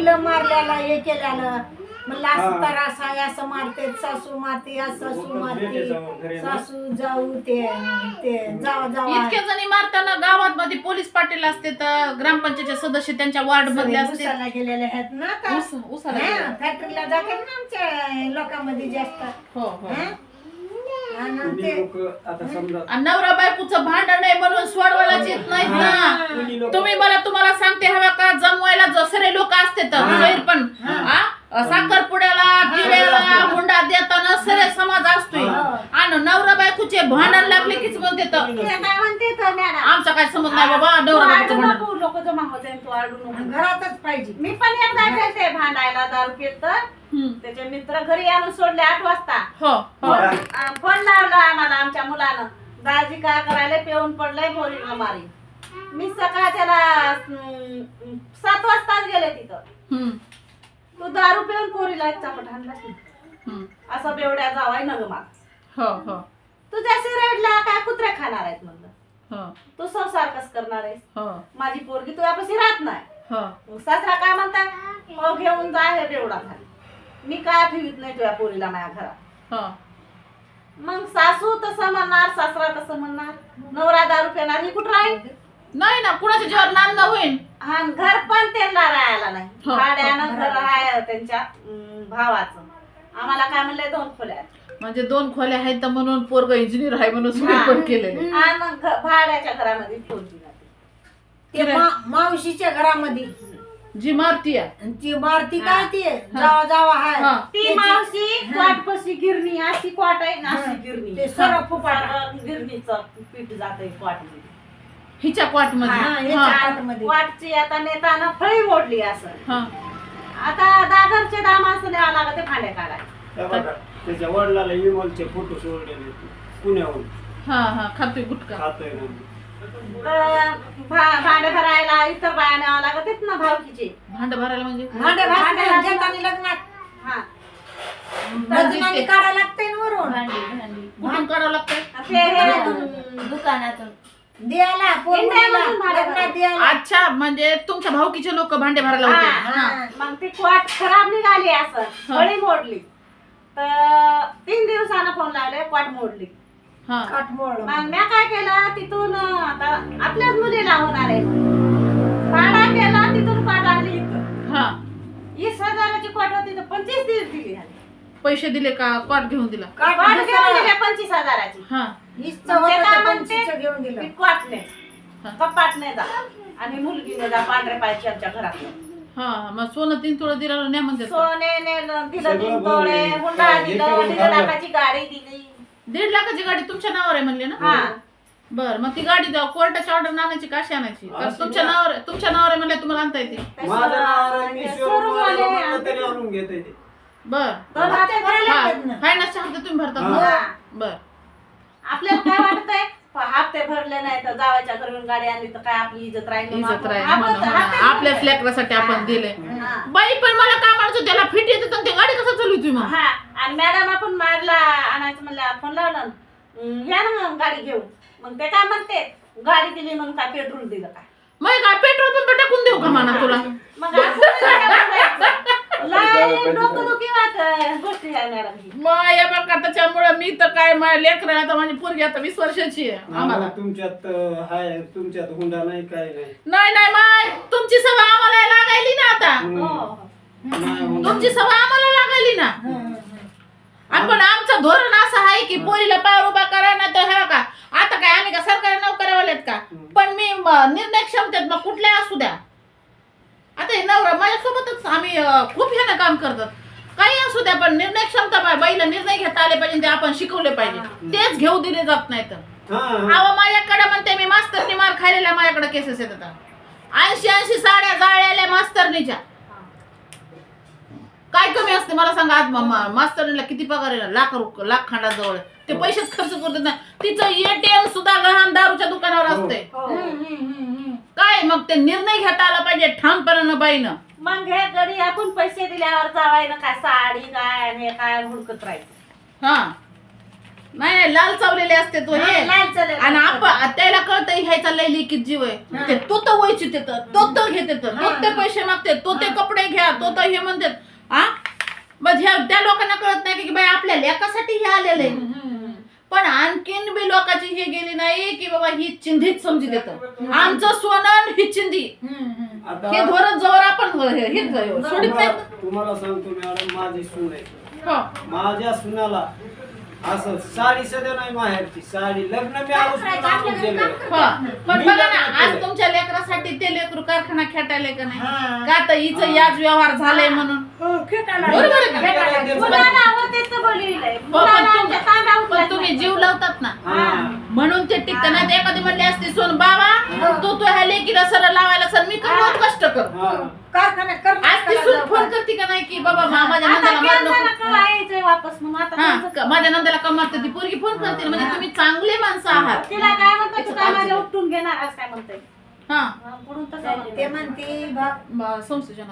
लेकीला मारल्याला हे केल्यानं म्हणलं असं. तर असं आहे, असं मारते सासू मारते असं सासू मारते. सासू जाऊ ते ते जावा जावा इतक्या जणी मारताना गावात मध्ये पोलीस पाटील असते तर ग्रामपंचायतचे सदस्य त्यांच्या वार्ड मधले असते उसाला गेलेले आहेत ना आता. गेलेले. फॅक्टरीला जातात ना आमच्या लोकांमध्ये जास्त हो हो हा? आणि कुणी ते लोक आता समजा आणि नवरा बायकोचं भांडण आहे म्हणून सोडवायलाच येत नाहीत ना. कुणी लोक? तुम्ही मला तुम्हाला सांगते हवा का जमवायला जसरे लोक असते तर हा. सैर पण? साखरपुड्याला दिव्याला हुंडा देताना सरे समाज असतोय. हा. आणि नवरा बायकोचे भांडण लागले कीच म्हणते तर? काय म्हणते तर मॅडम? आमचा काय संबंध नाही बाबा नवरा बायकोचं भांडण. लोक जमा होते तू आडू नको. घरातच पाहिजे. मी पण एकदा गेलते भांडायला दारू पित हम्म. त्याचे मित्र घरी आणून सोडले आठ वाजता. हो हो. आ, फोन लावला आम्हाला आमच्या मुलानं. दाजी काय करायला पेऊन पडलंय बोरीला मारी मी सकाळच्याला अं, सात वाजताच गेले तिथं. हम्म. तू दारू पिऊन पोरीला एक चापट की. हम्म. असं बेवड्या जावाय नग माग हो हो. तुझ्या सिरेडला काय कुत्रे खाणार आहेत म्हणलं? हो. तू संसार कस करणार आहेस? हो. माझी पोरगी तुझ्यापाशी राहत नाही. हो. मग सासरा काय म्हणताय हो घेऊन जा हे बेवडा खाली. मी काय ठेवीत नाही तुझ्या पोरीला माझ्या घरात. हो. मग सासू तसं म्हणणार सासरा तसं म्हणणार नवरा दारू पिणार ही कुठं राहील? नाही ना कुणाच्या जीवावर नांदा होईल हा आणि घर पण त्यांना राहायला नाही. हो, भाड्यानं हो. घर आहे त्यांच्या अं, भावाचं. आम्हाला काय म्हणलंय दोन खोल्या आहेत. म्हणजे दोन खोल्या आहेत तर म्हणून पोरग इंजिनियर आहे म्हणून सोयी पण केलेले. आणि घ- भाड्याच्या घरामध्ये ठेवली जाते ते मा- मावशीच्या घरामध्ये. जी मारती आहे. आणि ती मारती काय ती? जावा जावा हा. हाय ती त्याची- मावशी क्वाटपशी गिरणी अशी क्वाट आहे ना अशी हा. गिरणी. ते सरळ फुपाट. सरळ गिरणीचं पीठ जात क्वाटमध्ये. हिच्या क्वाट हा, मध्ये याच्या हा. आतमध्ये. वाटची आता नेताना फळी मोडली असं. हा. आता दादरचे दाम असं न्यावं लागत ते भांडे काढाय त्या बघा, त्याच्या वडिलाला विमलचे फोटो सोडलेले पुण्याहून हा हा खातोय गुटखा. खातोय ना. तर भा- भांडे भरायला इतर बाया न्यावं लागत आहेत ना भावकीचे. भांड भरायला म्हणजे? भांडे भांडे लग्नात. हा. लग्नाने काढायला लागते ना वरून. कुठून काढावं लागतंय? ते हे दुकानातून. द्यायला पोरीला, इंडियामधून भाडं लग्नात द्यायला. अच्छा म्हणजे तुमच्या भाऊकीचे लोक भांडे भरायला होते. हा, हा. मग ती क्वाट खराब निघाली असं. हा. मोडली. तर तीन दिवसानं फोन लावले क्वाट मोडली. हा. मग म्या काय केलं? तिथून आता आपल्याच मुलीला होणार आहे. भाडा केला तिथून आणली इथं. हा. वीस हजाराची क्वाट होती तर पंचवीस दिवस दिली. पैसे दिले का? क्वाट घेऊन दिला. काठ घेऊन. दिल्या पंचवीस हजाराची. हा. हीच मग ते होतं काय ते म्हणते? पंचवीसचं घेऊन दिलं. ती क्वाटने हा. कपाटने जा. आणि मुलगीने जा पांढऱ्या पायची आमच्या घरात हा मग सोनं तीन तुळं दिलं नाही म्हणते सोनेने दिलं सगळं तीन तोळे हुंडा दिलं दीड झालं. लाखाची गाडी दिली. दीड लाखाची गाडी तुमच्या नावावर आहे म्हणले ना हा बर मग ती गाडी द्या कोर्टाची ऑर्डर आणायची कशी आणायची अशी तुमच्या ना. नावावर तुमच्या नावावर आहे म्हणले तुम्हाला आणता येते माझं नाव ते शोरूम वाले तरी. आणून घेते बर दोन हप्ते भरायला हा लागतात ना. फायनान्सचे हप्ते तुम्ही भरतात हा. ना हा. बर आपल्याला काय वाटतंय प- हप्ते भरले नाही तर जावायच्या घरून गाडी आणली तर काय आपली इज्जत राहील इज्जत राहील म्हणून, हा. आपल्याच. लेकरासाठी आपण हा. दिले. बाई पण मला काय म्हणायचं त्याला फिट येतं तर ते गाडी कसं चालू तुम्ही मग हा आणि मॅडम आपण मारला फोन लावला या ना मग गाडी घेऊन. मग ते काय म्हणते गाडी दिली म्हणून काय पेट्रोल दिलं काय? मग काय पेट्रोल पंप टाकून देऊ का म्हणा तुला? मग आपण काय बोलायचं? लय डोकंदुखी वाट गोष्टी आहे मॅडम ही मग या बघा त्याच्यामुळे मी तर काय माझ्या लेकर आता माझी पोरगी आता वीस वर्षाची आहे आम्हाला आम्हाला. तुमच्यात अं, हाय तुमच्यात हुंडा नाही काय नाही. नाही नाही माय तुमची सवय आम्हाला लागायली ना आता. हो, हो. तुमची सवय आम्हाला लागायली ना. आपण आमचं धोरण असं आहे की पोरीला पाय उभा करा ना तर हे का? आता काय आम्ही का सरकारी नोकऱ्यावालेत का? पण मी निर्णय क्षमतेत मग कुठल्या असू द्या. आता हे नवरा माझ्यासोबतच आम्ही खूप ह्यानं काम करतात. काही असू द्या पण निर्णय क्षमता बाईला निर्णय घेता आले पाहिजे ते आपण शिकवले पाहिजे. तेच घेऊ दिले जात नाही तर. अहो माझ्याकडे म्हणते मी मास्तरनी मार खायलेल्या माझ्याकडे केसेस येतात. ऐंशी ऐंशी साड्या जाळलेल्या मास्तरनीच्या. असते मला सांगा आज मा- मा- मास्तरनीला किती पगार आहे? लाख रुप- लाख खांडाजवळ. ते पैसेच खर्च करतात ना तिचं एटीएम सुद्धा गहाण दारूच्या दुकानावर हो. असते हो. काय मग ते निर्णय घेता आला पाहिजे ठामपणानं बाईनं? मग हे गडी आपण पैसे दिल्यावर जावाय ना काय साडी काय आणि हे काय हुडकत राहायचं हा. नाही नाही लाल चावलेले असते तो हे हा, लाल चालेल. आणि आपण त्याला कळतं ह्याचा लय लिखित जीव आहे. ते तो तर वयची ते तो तो घेते तो ते पैसे मागते तो ते कपडे घ्या तो तर हे म्हणतात आ मग ह्या त्या लोकांना कळत नाही की बाई आपल्या लेकासाठी हे आलेले पण आणखीन बी लोकांची हे गेली नाही की बाबा ही चिंधीत समजी देत. आमचं सोनं ही चिंधी. हम्म, हम्म. आता हे धोरण जवळ आपण सोडित नाही. तुम्हाला तुम्हाला सांगतो मॅडम माझी सून आहे. हो. माझ्या सुनाला असं साडी सध्या नाही माहेरची साडी लग्न मी मागून. हो. पण बघा ना आज तुमच्या लेकरासाठी ते लेकरू कारखाना खेटायले का नाही. का तर हिचं याच व्यवहार झालाय म्हणून हो, खेटायला. बरोबर आहे का? खेटायला. खेटायला. मुलाला होतेच तर बोलविलंय. हो, पण मुलाला तुम- आमच्या तांब्या पण उचलायचं तुम्ही नाही. जीव लावतात ना हा. म्हणून ते टिकतं ना ते एखादी म्हणली असते सोन बाबा तू तो ह्या लेकीला सरळ लावायला सर मी करू कष्ट कर हा. कारखान्यात कर आज ती सून फोन करते का नाही की बाबा मा- माझ्या आता नंदाला मार केंद्राला नको कवा यायचंय वापस मग आता हा त्यांचं- क- माझ्या नंदाला का मारते? ती पोरगी फोन करते म्हणजे तुम्ही चांगले माणसं आहात. तिला काय म्हणतात तू काय माझ्या उपटून घेणार आज काय म्हणताय? हा. पुढून तसं ते म्हणते. बा- ब- संस्थेच्या